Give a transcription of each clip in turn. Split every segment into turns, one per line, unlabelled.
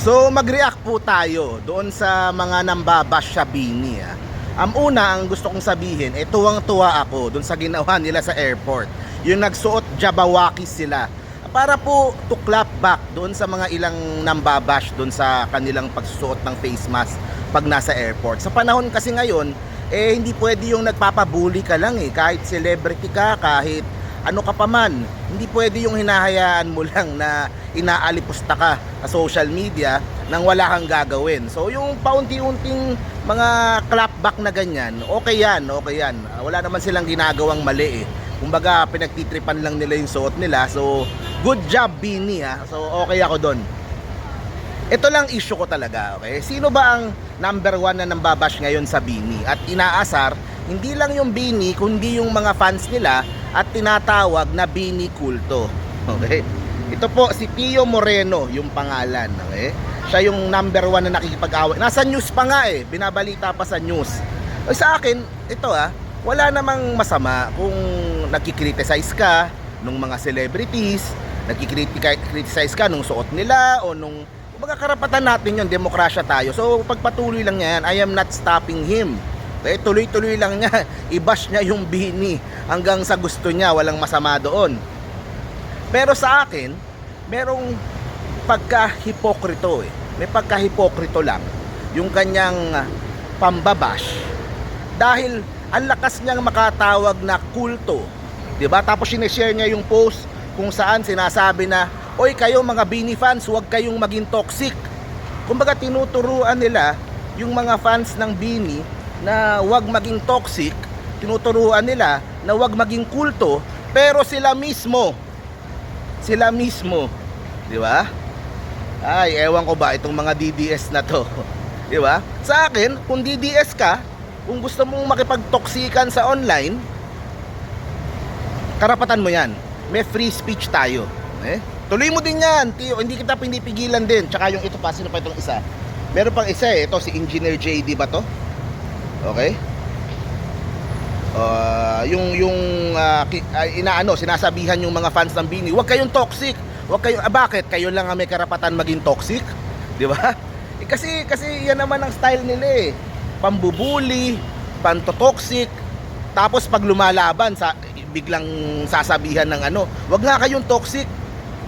So mag-react po tayo doon sa mga nambabash sa Bini. Ah. Ang una, ang gusto kong sabihin, eh tuwang-tuwa ako doon sa ginawa nila sa airport. Yung nagsuot jabawaki sila. Para po to clap back doon sa mga ilang nambabash doon sa kanilang pagsusuot ng face mask pag nasa airport. Sa panahon kasi ngayon, eh hindi pwede yung nagpapabuli ka lang eh. Kahit celebrity ka, kahit ano ka pa man, hindi pwede yung hinahayaan mo lang na inaalipusta ka sa social media nang wala kang gagawin. So yung paunti-unting mga clapback na ganyan, okay yan, okay yan. Ah, Wala naman silang ginagawang mali eh. Kumbaga pinagtitripan lang nila yung suot nila. So good job Bini ha. So okay ako doon. Ito lang issue ko talaga, okay? Sino ba ang number one na nambabash ngayon sa Bini? At inaasar, hindi lang yung Bini, kundi yung mga fans nila at tinatawag na Bini Kulto. Okay? Ito po, si Tio Moreno, yung pangalan, okay? Siya yung number one na nakikipag-away. Nasa news pa nga eh, binabalita pa sa news. Eh, sa akin, ito ah, wala namang masama kung nagkikriticize ka nung mga celebrities, nagkikriticize ka nung suot nila o nung Kumbaga karapatan natin yun, demokrasya tayo. So pagpatuloy lang yan, I am not stopping him. Okay, tuloy-tuloy lang niya, i-bash niya yung bini hanggang sa gusto niya, walang masama doon. Pero sa akin, merong pagka-hipokrito eh. May pagka-hipokrito lang yung kanyang pambabash dahil ang lakas niyang makatawag na kulto. 'Di ba? Tapos sineshare niya yung post kung saan sinasabi na Oy kayo mga Bini fans, huwag kayong maging toxic. Kumbaga tinuturuan nila yung mga fans ng Bini na huwag maging toxic, tinuturuan nila na huwag maging kulto, pero sila mismo sila mismo, 'di ba? Ay, ewan ko ba itong mga DDS na to. 'Di ba? Sa akin, kung DDS ka, kung gusto mong makipagtoksikan sa online, karapatan mo 'yan. May free speech tayo, eh? Tuloy mo din yan, Tio. Hindi kita pinipigilan din. Tsaka yung ito pa, sino pa itong isa? Meron pang isa eh. Ito si Engineer JD ba to? Okay? Uh, yung yung uh, inaano sinasabihan yung mga fans ng Bini, huwag kayong toxic. Huwag kayo ah, bakit kayo lang ang may karapatan maging toxic? 'Di ba? Eh, kasi kasi yan naman ang style nila eh. Pambubuli, pantotoxic. Tapos pag lumalaban sa biglang sasabihan ng ano, huwag nga kayong toxic.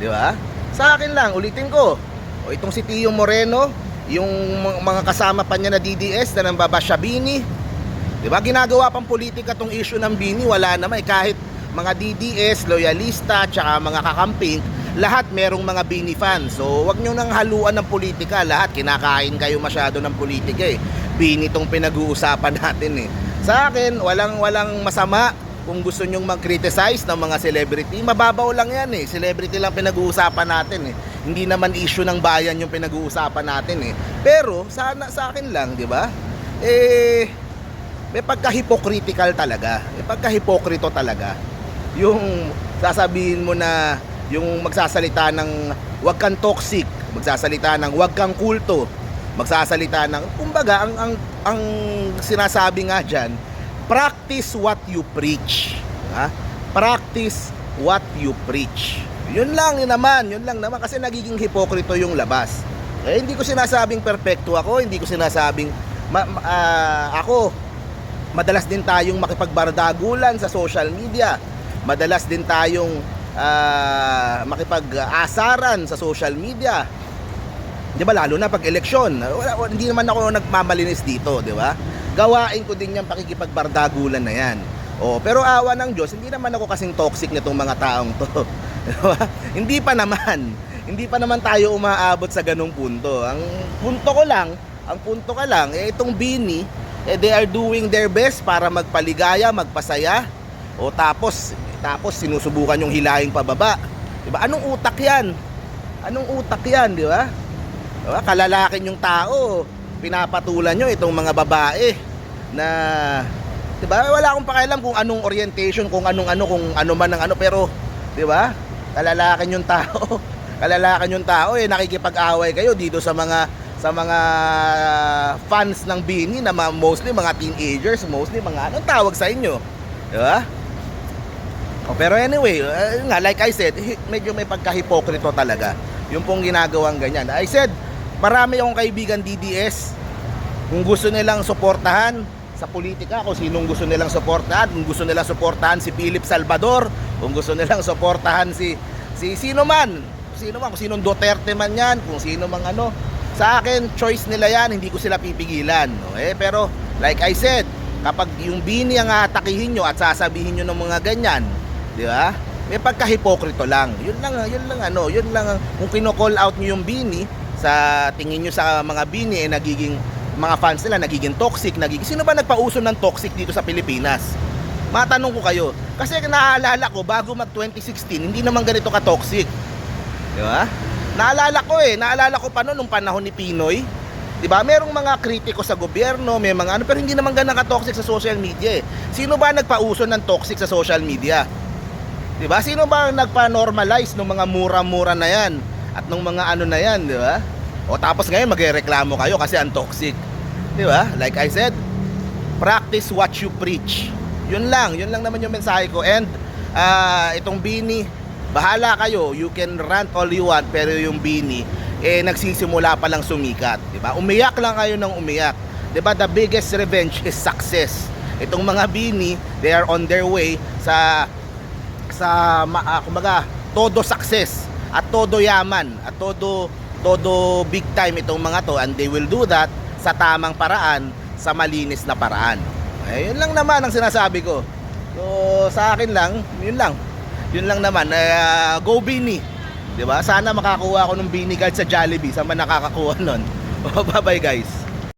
Di ba? Sa akin lang, ulitin ko. O itong si Tio Moreno, yung mga- kasama pa niya na DDS na nambaba siya Bini. Di ba? Ginagawa pang politika tong issue ng Bini, wala naman. Eh, kahit mga DDS, loyalista, tsaka mga kakamping, lahat merong mga Bini fans. So, wag nyo nang haluan ng politika. Lahat, kinakain kayo masyado ng politika eh. Bini tong pinag-uusapan natin eh. Sa akin, walang walang masama kung gusto nyong mag-criticize ng mga celebrity, mababaw lang yan eh. Celebrity lang pinag-uusapan natin eh. Hindi naman issue ng bayan yung pinag-uusapan natin eh. Pero, sana, sa akin lang, di ba? Eh, may pagka-hypocritical talaga. May pagka-hipokrito talaga. Yung sasabihin mo na yung magsasalita ng wag kang toxic, magsasalita ng wag kang kulto, magsasalita ng kumbaga ang ang ang sinasabi nga diyan, practice what you preach. Ha? Practice what you preach. Yun lang yun naman, yun lang naman kasi nagiging hipokrito yung labas. Eh, hindi ko sinasabing perpekto ako, hindi ko sinasabing ma- ma- ah, ako madalas din tayong makipagbardagulan sa social media. Madalas din tayong ah, makipag-asaran sa social media. 'Di ba lalo na pag eleksyon. Wala, wala- hindi naman ako nagmamalinis dito, 'di ba? Gawain ko din 'yang pakikipagbardagulan na 'yan. Oh, pero awa ng Diyos, hindi naman ako kasing toxic nitong mga taong 'to. hindi pa naman. Hindi pa naman tayo umaabot sa ganung punto. Ang punto ko lang, ang punto ka lang, eh itong Bini, eh they are doing their best para magpaligaya, magpasaya. O tapos, tapos sinusubukan yung hilahin pababa. 'Di ba? Anong utak 'yan? Anong utak 'yan, 'di ba? Diba? Kalalakin yung tao. Pinapatulan nyo itong mga babae na 'di ba? Wala akong pakialam kung anong orientation, kung anong ano, kung ano man ang ano pero 'di ba? Kalalakin yung tao. Kalalakin yung tao eh nakikipag-away kayo dito sa mga sa mga fans ng Bini na mostly mga teenagers, mostly mga anong tawag sa inyo. 'Di ba? Oh, pero anyway, uh, nga like I said, medyo may pagka-hipokrito talaga. Yung pong ginagawang ganyan. I said, Marami akong kaibigan DDS. Kung gusto nilang suportahan sa politika, kung sinong gusto nilang suportahan, kung gusto nilang suportahan si Philip Salvador, kung gusto nilang suportahan si si sino man, sino man, kung sinong Duterte man yan, kung sino mang ano, sa akin, choice nila yan, hindi ko sila pipigilan. no? Eh, pero, like I said, kapag yung bini ang atakihin nyo at sasabihin nyo ng mga ganyan, di ba? May pagkahipokrito lang. Yun lang, yun lang ano, yun lang, ang- kung kino-call out nyo yung bini, sa tingin nyo sa mga bini, eh, nagiging, mga fans nila, nagiging toxic, nagiging, sino ba nagpauso ng toxic dito sa Pilipinas? Matanong ko kayo, kasi naaalala ko, bago mag 2016, hindi naman ganito ka-toxic. Di ba? Naalala ko eh, naalala ko pa noon nung panahon ni Pinoy. 'Di ba? Merong mga kritiko sa gobyerno, may mga ano, pero hindi naman ganun ka-toxic sa social media eh. Sino ba nagpauso ng toxic sa social media? 'Di ba? Sino ba nagpa-normalize ng mga mura-mura na 'yan at ng mga ano na 'yan, 'di ba? O tapos ngayon magrereklamo kayo kasi ang toxic. 'Di ba? Like I said, practice what you preach. Yun lang, yun lang naman yung mensahe ko. And ah, itong bini, bahala kayo. You can rant all you want, pero yung bini, eh nagsisimula pa lang sumikat, 'di ba? Umiyak lang kayo ng umiyak. 'Di ba? The biggest revenge is success. Itong mga bini, they are on their way sa sa ah, kumbaga todo success at todo yaman at todo todo big time itong mga to and they will do that sa tamang paraan sa malinis na paraan eh, yun lang naman ang sinasabi ko. So sa akin lang yun lang. Yun lang naman eh, go Bini ba? Sana makakuha ako ng Bini guard sa Jollibee. Saan ba nakakakuha nun? Bye bye guys